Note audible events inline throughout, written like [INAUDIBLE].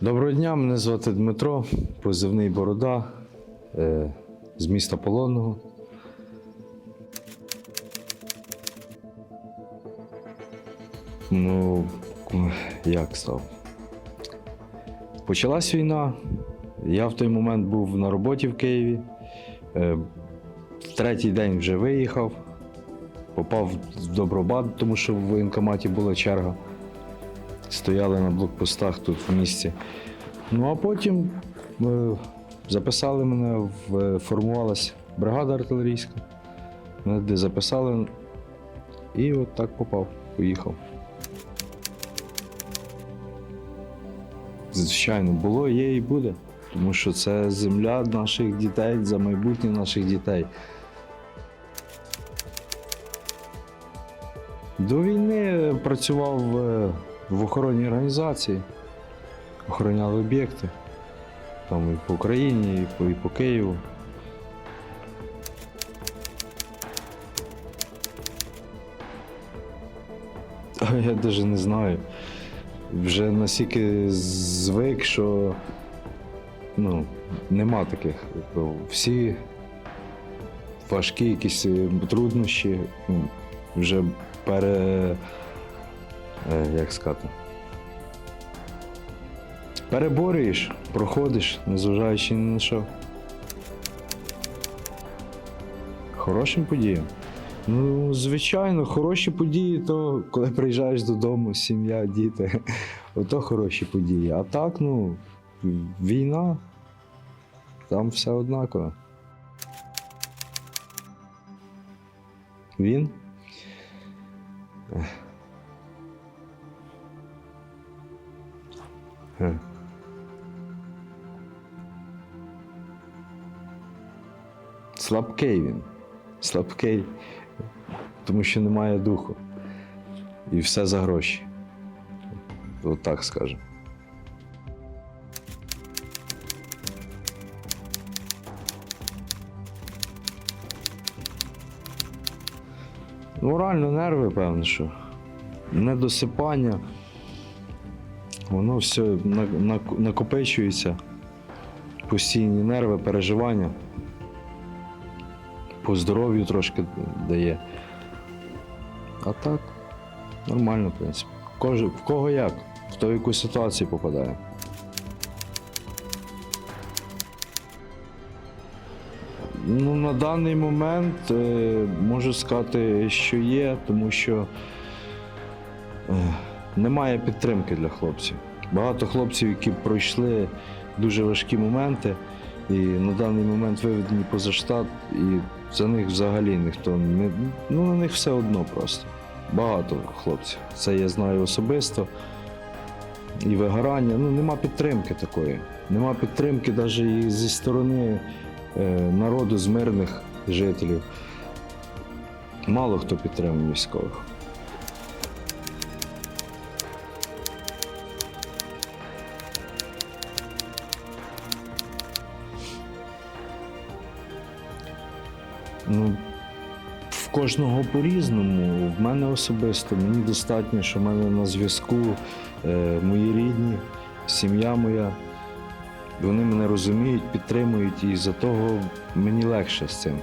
Доброго дня, мене звати Дмитро, позивний Борода е, з міста Полонного. Ну, як став? Почалась війна. Я в той момент був на роботі в Києві. Е, В третій день вже виїхав, попав в Добробат, тому що в воєнкоматі була черга. Стояли на блокпостах тут в місті. Ну а потім е, записали мене, в, формувалась бригада артилерійська. Мене де записали і от так попав, поїхав. Звичайно, було, є і буде. Тому що це земля наших дітей, за майбутнє наших дітей. До війни працював е, в охоронній організації, охороняли об'єкти. Там і по Україні, і по, і по Києву. Я навіть не знаю. Вже настільки звик, що ну, нема таких. Тобто Всі важкі якісь е, труднощі ну, вже пере. Е, Як сказати? Переборюєш, проходиш, незважаючи ні на що. Хорошим подіям. Ну, звичайно, хороші події, то коли приїжджаєш додому, сім'я, діти, [LAUGHS] ото хороші події. А так, ну, війна, там все однаково. Він? Слабкий він. Слабкий, тому що немає духу. І все за гроші. От так скажемо. Ну, реально нерви, певно, що. Недосипання. Воно все на- на- накопичується. Постійні нерви, переживання. По здоров'ю трошки дає. А так, нормально, в принципі. В кого як, в яку ситуацію попадає. Ну, на даний момент е, можу сказати, що є, тому що е, немає підтримки для хлопців. Багато хлопців, які пройшли дуже важкі моменти, і на даний момент виведені поза штат, і за них взагалі ніхто не. Ну, на них все одно просто. Багато хлопців. Це я знаю особисто. І вигорання. Ну, нема підтримки такої. Нема підтримки навіть і зі сторони е, народу з мирних жителів. Мало хто підтримує військових. Ну, в кожного по-різному. В мене особисто мені достатньо, що в мене на зв'язку е, мої рідні, сім'я моя. Вони мене розуміють, підтримують, і за того мені легше з цим.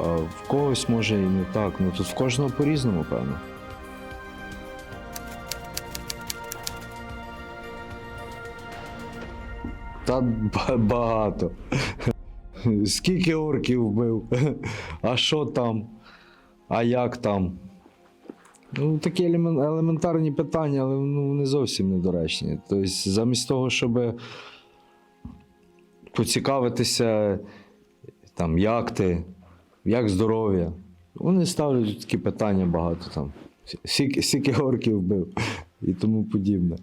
А в когось може і не так. Ну тут в кожного по-різному, певно. Та багато. [LAUGHS] Скільки орків вбив? [LAUGHS] А що там? А як там? Ну, такі елементарні питання, але ну, вони зовсім недоречні. Тобто, замість того, щоб поцікавитися, там, як ти, як здоров'я, вони ставлять такі питання багато там. Скільки орків вбив [LAUGHS] і тому подібне.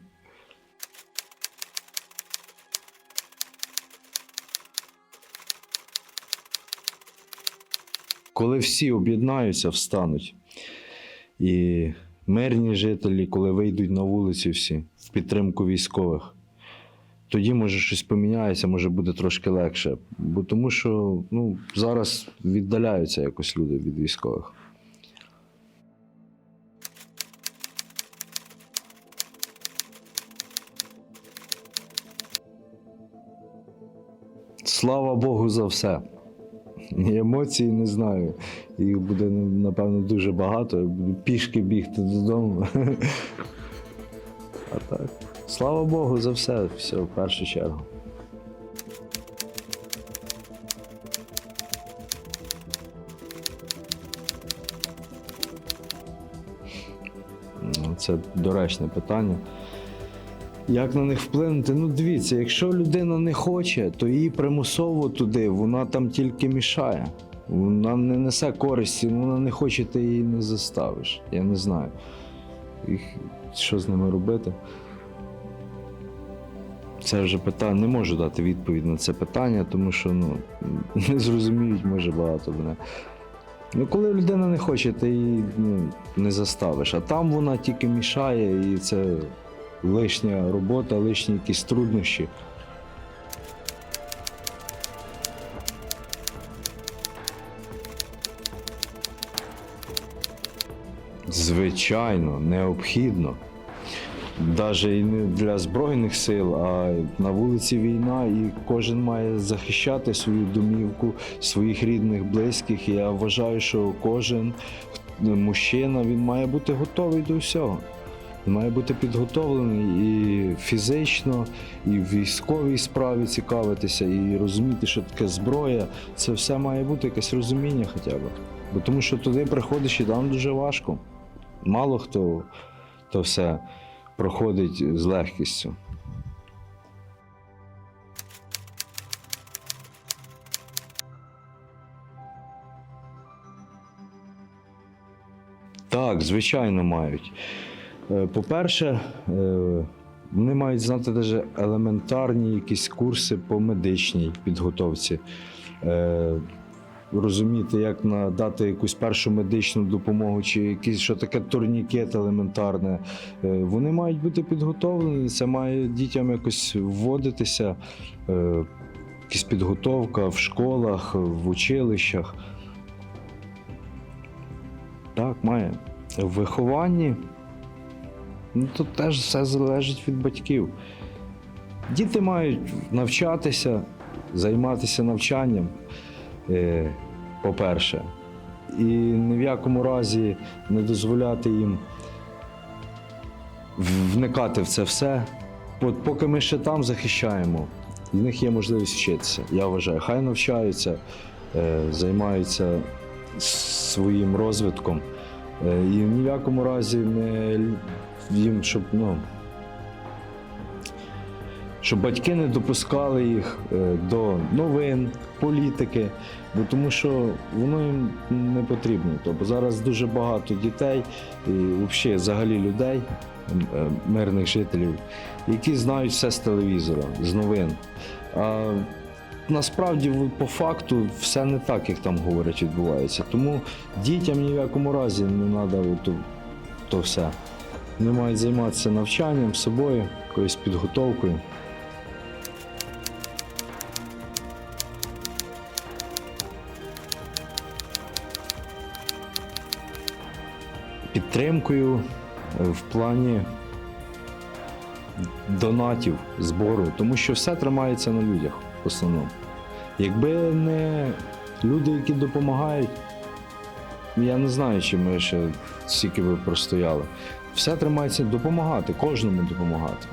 Коли всі об'єднаються, встануть. І мирні жителі, коли вийдуть на вулиці всі в підтримку військових, тоді може щось поміняється, може буде трошки легше. Бо тому що ну, зараз віддаляються якось люди від військових. Слава Богу за все. Емоцій не знаю. Їх буде, напевно, дуже багато. Буду пішки бігти додому. А так. Слава Богу за все, все в першу чергу. Ну, Це доречне питання. Як на них вплинути? Ну, дивіться, якщо людина не хоче, то її примусово туди, вона там тільки мішає. Вона не несе користі, вона не хоче, ти її не заставиш. Я не знаю. Що з ними робити? Це вже питання. Не можу дати відповідь на це питання, тому що ну, [LAUGHS] не зрозуміють, може багато мене. Ну, коли людина не хоче, ти її ну, не заставиш. А там вона тільки мішає, і це лишня робота, лишні якісь труднощі. Звичайно, необхідно. Навіть і не для Збройних сил, а на вулиці війна, і кожен має захищати свою домівку, своїх рідних, близьких. Я вважаю, що кожен мужчина він має бути готовий до всього. Має бути підготовлений і фізично, і в військовій справі цікавитися, і розуміти, що таке зброя. Це все має бути якесь розуміння хоча б. Бо тому що туди приходиш і там дуже важко. Мало хто то все проходить з легкістю. Так, звичайно, мають. Е, По-перше, е, вони мають знати навіть елементарні якісь курси по медичній підготовці. Е, Розуміти, як надати якусь першу медичну допомогу, чи якийсь що таке турнікет елементарне. Вони мають бути підготовлені, це має дітям якось вводитися, якась підготовка в школах, в училищах. Так, має. В вихованні ну, тут теж все залежить від батьків. Діти мають навчатися, займатися навчанням, е, по-перше, і ні в якому разі не дозволяти їм вникати в це все. Поки ми ще там захищаємо, в них є можливість вчитися. Я вважаю, хай навчаються, е, займаються своїм розвитком. Е, І ні в якому разі не їм, щоб, ну, щоб батьки не допускали їх е, до новин, політики, бо тому що воно їм не потрібно. Тобто зараз дуже багато дітей і взагалі, взагалі людей, е, мирних жителів, які знають все з телевізора, з новин. А насправді по факту все не так, як там говорять, відбувається. Тому дітям ні в якому разі не треба то, то все. Вони мають займатися навчанням собою, якоюсь підготовкою. Підтримкою е, в плані донатів, збору, тому що все тримається на людях в основному. Якби не люди, які допомагають, я не знаю, чи ми ще стільки би простояли. Все тримається допомагати, кожному допомагати.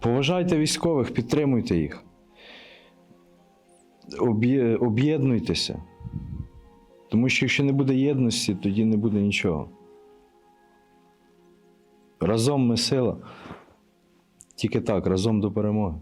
Поважайте військових, підтримуйте їх. Об'єднуйтеся. Тому що якщо не буде єдності, тоді не буде нічого. Разом ми сила. Тільки так, разом до перемоги.